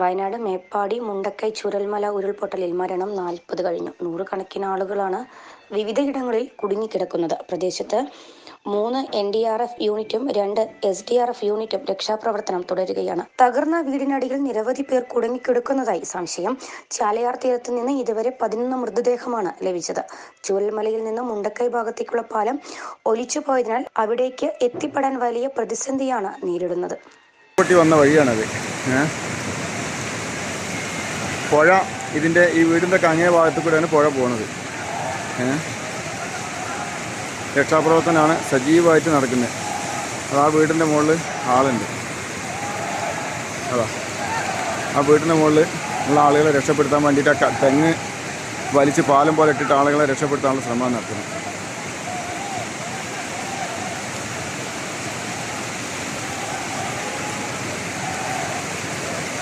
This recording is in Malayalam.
വയനാട് മേപ്പാടി മുണ്ടക്കൈ ചുരൽമല ഉരുൾപൊട്ടലിൽ മരണം നാൽപ്പത് കഴിഞ്ഞു. നൂറുകണക്കിന് ആളുകളാണ് വിവിധയിടങ്ങളിൽ കുടുങ്ങിക്കിടക്കുന്നത്. പ്രദേശത്ത് മൂന്ന് എൻ ഡി ആർ എഫ് യൂണിറ്റും രണ്ട് എസ് ഡി ആർ എഫ് യൂണിറ്റും രക്ഷാപ്രവർത്തനം തുടരുകയാണ്. തകർന്ന വീടിനടിയിൽ നിരവധി പേർ കുടുങ്ങിക്കിടക്കുന്നതായി സംശയം. ചാലയാർ തീരത്ത് നിന്ന് ഇതുവരെ പതിനൊന്ന് മൃതദേഹമാണ് ലഭിച്ചത്. ചുരൽമലയിൽ നിന്ന് മുണ്ടക്കൈ ഭാഗത്തേക്കുള്ള പാലം ഒലിച്ചു പോയതിനാൽ അവിടേക്ക് എത്തിപ്പെടാൻ വലിയ പ്രതിസന്ധിയാണ് നേരിടുന്നത്? പുഴ ഇതിന്റെ ഈ വീടിന്റെ കങ്ങേ ഭാഗത്ത് കൂടെയാണ് പുഴ ഏ? രക്ഷാപ്രവർത്തനമാണ് സജീവമായിട്ട് നടക്കുന്നത്. അത് ആ വീടിന്റെ മുകളിൽ ആളുണ്ട്. അതാ. ആ വീടിന്റെ മുകളിൽ ഉള്ള ആളുകളെ രക്ഷപ്പെടുത്താൻ വേണ്ടിയിട്ട് തെങ്ങ് വലിച്ച് പാലം പോലെ ഇട്ടിട്ട് ആളുകളെ രക്ഷപ്പെടുത്താനുള്ള ശ്രമം നടത്തുന്നു.